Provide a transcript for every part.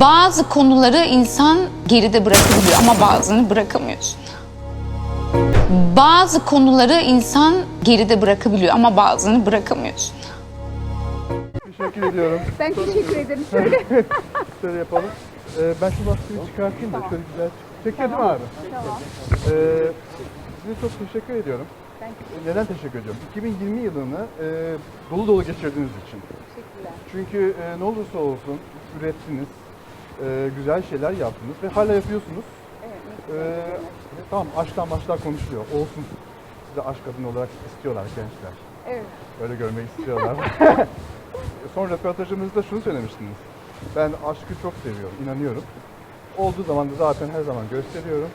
Bazı konuları insan geride bırakabiliyor ama bazılarını bırakamıyorsun. Bazı konuları insan geride bırakabiliyor ama bazılarını bırakamıyorsun. Teşekkür ediyorum. Ben teşekkür ederim. Şöyle. Şöyle yapalım. Ee, ben şu lastikleri çıkartayım da şöyle güzel. Çekiyor değil mi abi? Tamam. Ee, size çok teşekkür ediyorum. Ee, Neden teşekkür ediyorum? 2020 yılını e, dolu dolu geçirdiğiniz için. Teşekkürler. Çünkü e, ne olursa olsun ürettiniz, e, güzel şeyler yaptınız ve hala yapıyorsunuz. Evet. Ee, tamam aşktan başlar konuşuluyor. Olsun. Sizi aşk kadın olarak istiyorlar gençler. Evet. Öyle görmek istiyorlar. Son röportajımızda şunu söylemiştiniz. Ben aşkı çok seviyorum, inanıyorum. Olduğu zaman da zaten her zaman gösteriyorum.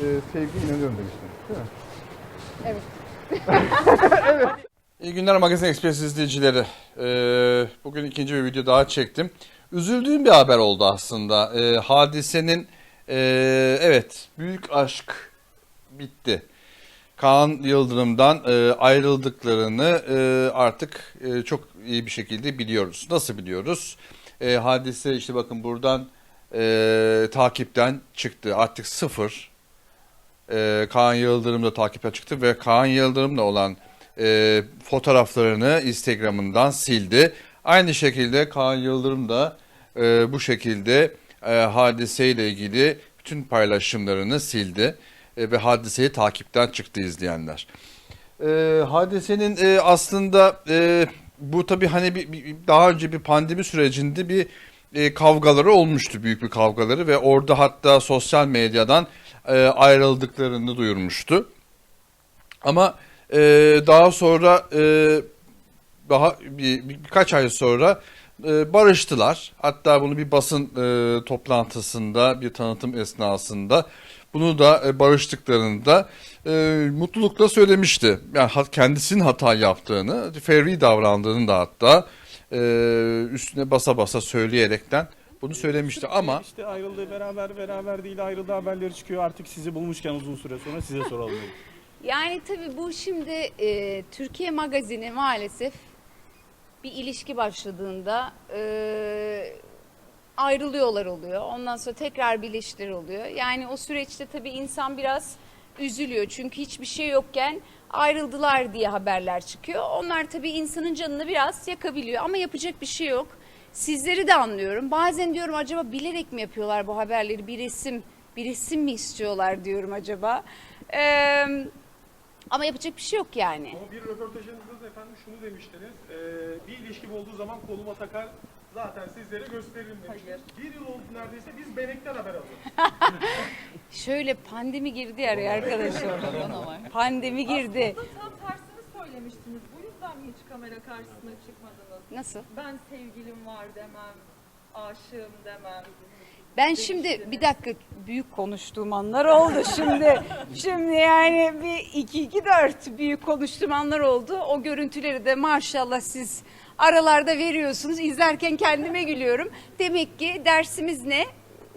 Ee, sevgiye inanıyorum demiştiniz. Değil mi? Evet. İyi günler Magazin Express izleyicileri. Ee, bugün ikinci bir video daha çektim. Üzüldüğüm bir haber oldu aslında. Ee, hadisenin e, evet büyük aşk bitti. Kaan Yıldırım'dan e, ayrıldıklarını e, artık e, çok iyi bir şekilde biliyoruz. Nasıl biliyoruz? E, hadise işte bakın buradan e, takipten çıktı. Artık sıfır. E, Kaan Yıldırım da takipten çıktı ve Kaan Yıldırım'la olan e, fotoğraflarını Instagram'ından sildi. Aynı şekilde Kaan Yıldırım da e, bu şekilde e, hadiseyle ilgili bütün paylaşımlarını sildi E, ve hadiseyi takipten çıktı izleyenler. E, hadisenin e, aslında e, bu tabii hani bir, bir- daha önce bir pandemi sürecinde bir e, kavgaları olmuştu büyük bir kavgaları ve orada hatta sosyal medyadan e, ayrıldıklarını duyurmuştu. Ama e, daha sonra e, daha bir, bir- birkaç ay sonra e, barıştılar. Hatta bunu bir basın e, toplantısında, bir tanıtım esnasında bunu da e, barıştıklarını da e, mutlulukla söylemişti. Yani hat- kendisinin hata yaptığını, fevri davrandığını da hatta e, üstüne basa basa söyleyerekten bunu söylemişti ama İşte ayrıldı beraber beraber değil ayrıldı haberleri çıkıyor artık sizi bulmuşken uzun süre sonra size soralım. Yani tabii bu şimdi e, Türkiye Magazini maalesef bir ilişki başladığında e, ayrılıyorlar oluyor. Ondan sonra tekrar birleştir oluyor. Yani o süreçte tabii insan biraz üzülüyor. Çünkü hiçbir şey yokken ayrıldılar diye haberler çıkıyor. Onlar tabii insanın canını biraz yakabiliyor ama yapacak bir şey yok. Sizleri de anlıyorum. Bazen diyorum acaba bilerek mi yapıyorlar bu haberleri? Bir resim, bir resim mi istiyorlar diyorum acaba. Eee ama yapacak bir şey yok yani. Ama bir röportajınızda da efendim şunu demiştiniz. e, bir ilişkim olduğu zaman koluma takar zaten sizlere gösteririm demiştiniz. Bir yıl oldu neredeyse biz Benek'ten haber alıyoruz. Şöyle pandemi girdi araya arkadaşlar. pandemi girdi. Aslında tam tersini söylemiştiniz. Bu yüzden mi hiç kamera karşısına çıkmadınız? Nasıl? Ben sevgilim var demem, aşığım demem. Ben şimdi bir dakika büyük konuştuğum anlar oldu şimdi. şimdi yani bir iki iki dört büyük konuştuğum anlar oldu. O görüntüleri de maşallah siz aralarda veriyorsunuz. İzlerken kendime gülüyorum. Demek ki dersimiz ne?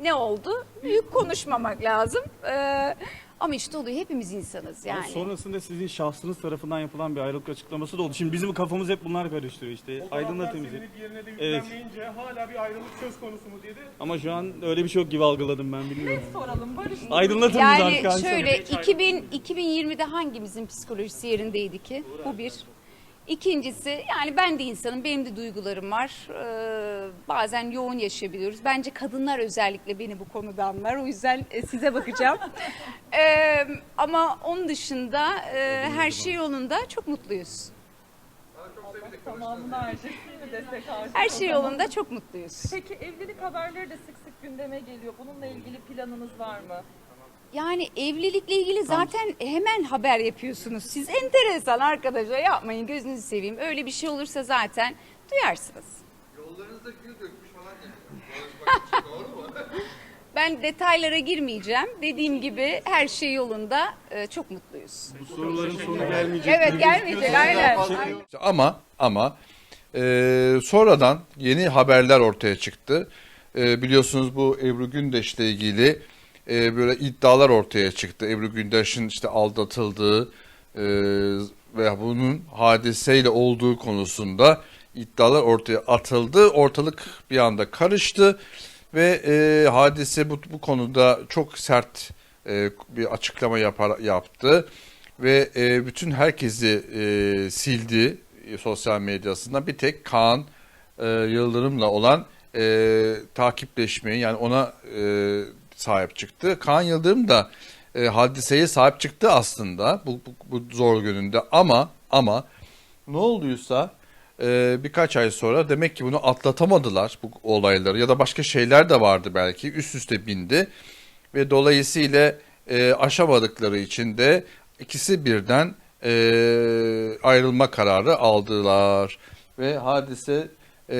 Ne oldu? Büyük konuşmamak lazım. Ee, ama işte oluyor hepimiz insanız Ama yani. sonrasında sizin şahsınız tarafından yapılan bir ayrılık açıklaması da oldu. Şimdi bizim kafamız hep bunlar karıştırıyor işte. Aydınlatın bizi. yerine de Evet. yüklenmeyince hala bir ayrılık söz konusu mu diye de Ama şu an öyle bir şey yok gibi algıladım ben bilmiyorum. Soralım Barış. Aydınlatın bizi Yani arkadaşlar. şöyle 2000 2020'de hangimizin psikolojisi yerindeydi ki? Bu bir. İkincisi yani ben de insanım, benim de duygularım var. Ee, bazen yoğun yaşayabiliyoruz. Bence kadınlar özellikle beni bu konuda anlar. O yüzden e, size bakacağım. Ee, ama onun dışında e, her şey yolunda. Çok mutluyuz. Tamamını? Her şey yolunda, çok mutluyuz. Peki evlilik haberleri de sık sık gündeme geliyor. Bununla ilgili planınız var mı? Yani evlilikle ilgili zaten hemen haber yapıyorsunuz. Siz enteresan arkadaşlar yapmayın gözünüzü seveyim. Öyle bir şey olursa zaten duyarsınız. yollarınızda gül dökmüş falan doğru mu? Ben detaylara girmeyeceğim. Dediğim gibi her şey yolunda. Ee, çok mutluyuz. Bu soruların sonu gelmeyecek. Evet gelmeyecek aynen. Ama ama e, sonradan yeni haberler ortaya çıktı. E, biliyorsunuz bu Ebru Gündeş'le ilgili e, böyle iddialar ortaya çıktı. Ebru Gündeş'in işte aldatıldığı e, veya bunun hadiseyle olduğu konusunda iddialar ortaya atıldı. Ortalık bir anda karıştı ve e, hadise bu, bu konuda çok sert e, bir açıklama yapar, yaptı ve e, bütün herkesi e, sildi e, sosyal medyasından bir tek Kaan e, Yıldırım'la olan e, takipleşmeyi yani ona e, sahip çıktı. Kaan Yıldırım da e, hadiseye sahip çıktı aslında bu, bu, bu zor gününde. Ama ama ne olduysa e, birkaç ay sonra demek ki bunu atlatamadılar bu olayları. Ya da başka şeyler de vardı belki. Üst üste bindi. Ve dolayısıyla e, aşamadıkları için de ikisi birden e, ayrılma kararı aldılar. Ve hadise e,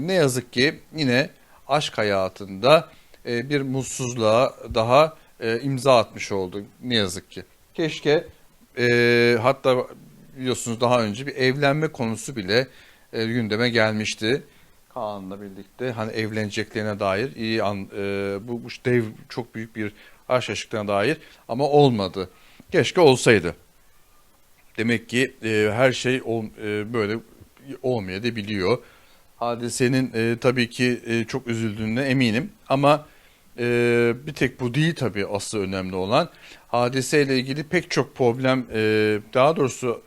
ne yazık ki yine aşk hayatında e, bir mutsuzluğa daha e, imza atmış oldu ne yazık ki. Keşke e, hatta biliyorsunuz daha önce bir evlenme konusu bile gündeme gelmişti. Kaan'la birlikte hani evleneceklerine dair iyi an, e, bu, bu dev çok büyük bir aşk aşkına dair ama olmadı. Keşke olsaydı. Demek ki e, her şey ol, e, böyle olmayabiliyor. Hadisenin e, tabii ki e, çok üzüldüğüne eminim ama e, bir tek bu değil tabii asıl önemli olan. Hadiseyle ilgili pek çok problem e, daha doğrusu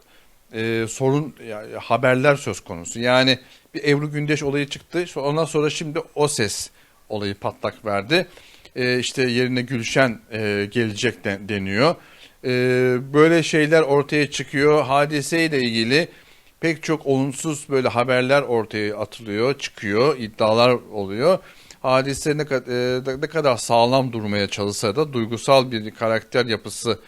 e, sorun yani haberler söz konusu. Yani bir Ebru Gündeş olayı çıktı. Ondan sonra şimdi o ses olayı patlak verdi. E, işte yerine Gülşen e, gelecek de, deniyor. E, böyle şeyler ortaya çıkıyor. Hadiseyle ilgili pek çok olumsuz böyle haberler ortaya atılıyor, çıkıyor, iddialar oluyor. Hadise ne, kad- e, ne kadar sağlam durmaya çalışsa da duygusal bir karakter yapısı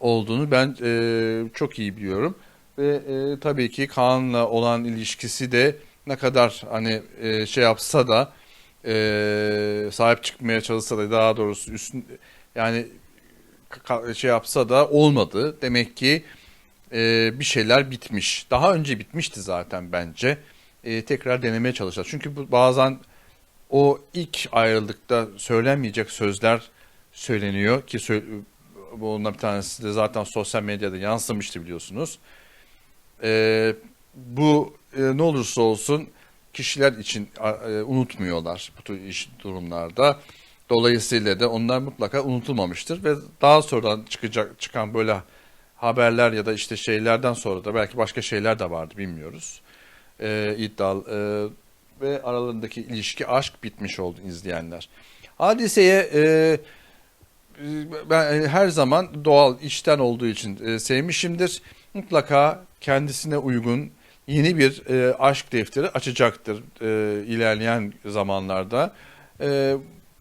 olduğunu ben e, çok iyi biliyorum. Ve e, tabii ki Kaan'la olan ilişkisi de ne kadar hani şey yapsa da sahip çıkmaya çalışsa da daha doğrusu üstün yani şey yapsa da olmadı. Demek ki bir şeyler bitmiş. Daha önce bitmişti zaten bence. E, tekrar denemeye çalışacağız. Çünkü bu bazen o ilk ayrılıkta söylenmeyecek sözler söyleniyor ki bundan bir tanesi de zaten sosyal medyada yansımıştı biliyorsunuz. E, bu e, ne olursa olsun kişiler için e, unutmuyorlar bu tür iş durumlarda. Dolayısıyla da onlar mutlaka unutulmamıştır ve daha sonradan çıkacak çıkan böyle haberler ya da işte şeylerden sonra da belki başka şeyler de vardı bilmiyoruz. E, iddial e, ve aralarındaki ilişki aşk bitmiş oldu izleyenler. Hadiseye e, ben her zaman doğal işten olduğu için e, sevmişimdir. Mutlaka kendisine uygun yeni bir e, aşk defteri açacaktır e, ilerleyen zamanlarda. E,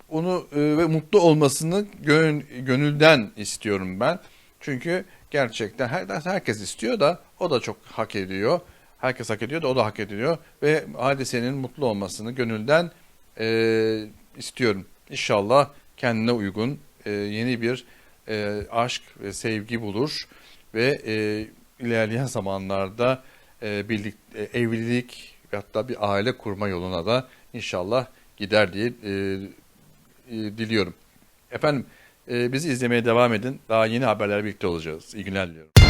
onu e, ve mutlu olmasını gön, gönülden istiyorum ben. Çünkü gerçekten her, herkes istiyor da o da çok hak ediyor. Herkes hak ediyor da o da hak ediyor. Ve hadisenin mutlu olmasını gönülden e, istiyorum. İnşallah kendine uygun e, yeni bir e, aşk ve sevgi bulur ve e, ilerleyen zamanlarda e, birlik, e, evlilik ve hatta bir aile kurma yoluna da inşallah gider diye e, e, diliyorum. Efendim e, bizi izlemeye devam edin. Daha yeni haberler birlikte olacağız. İyi günler diliyorum.